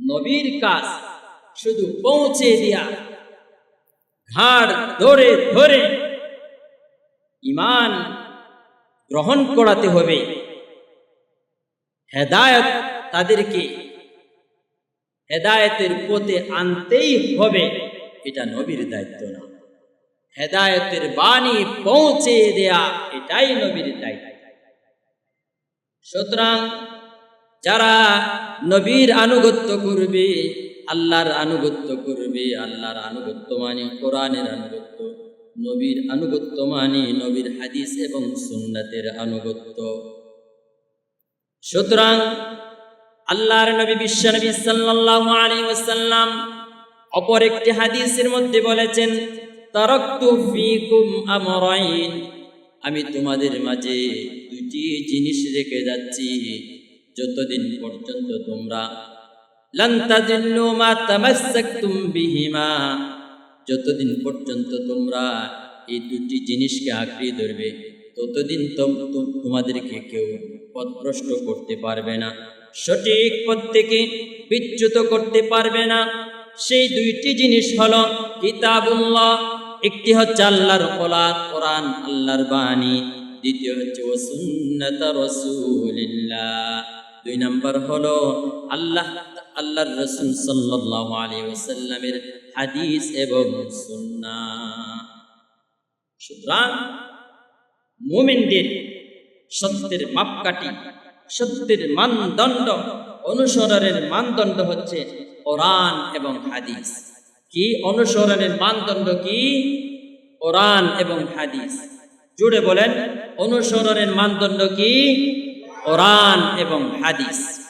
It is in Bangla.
নবীর কাজ শুধু পৌঁছে দিয়া, ঘাড় ধরে ধরে ইমান গ্রহণ করাতে হবে। হেদায়ত তাদেরকে হেদায়তের পথে আনতেই হবে, এটা নবীর দায়িত্ব না। হেদায়তের বাণী পৌঁছে দেয়া, এটাই নবীর দায়িত্ব। সুতরাং যারা নবীর আনুগত্য করবে, আল্লাহর আনুগত্য করবে, আল্লাহর আনুগত্য মানে কোরআনের আনুগত্য, নবীর আনুগত্য মানে নবীর হাদিস এবং সুন্নাতের আনুগত্য। সুতরাং আল্লাহর নবী বিশ্বনবী সাল্লাল্লাহু আলাইহি ওয়াসাল্লাম অপর একটি হাদিসের মধ্যে বলেছেন আমি তোমাদের মাঝে দুটি জিনিস রেখে যাচ্ছি। যতদিন পর্যন্ত তোমরা যতদিন পর্যন্ত তোমরা এই দুটি জিনিসকে আঁকড়ে ধরবে, ততদিন তোম- তোম- তোমাদেরকে কেউ পথভ্রষ্ট করতে পারবে না, সঠিক পথ থেকে বিচ্যুত করতে পারবে না। সেই দুইটি জিনিস হল কিতাবুল্লাহ, একটি হচ্ছে আল্লাহর কোরআন কোরআন, আল্লাহর বাণী। দ্বিতীয় হচ্ছে ও সুন্নত দুই নাম্বার হলো, আল্লাহ, আল্লাহর রসুল সাল্লাল্লাহু আলাইহি ওয়াসাল্লামের হাদিস এবং সুন্নাহ সুতরাং মুমিনদের সত্যের মাপকাঠি, সত্যের মানদণ্ড অনুসরণের মানদণ্ড হচ্ছে কোরআন এবং হাদিস। কি অনুসরণের মানদণ্ড কি? কোরআন এবং হাদিস। জুড়ে বলেন অনুসরণের মানদণ্ড কি? কোরআন এবং হাদিস।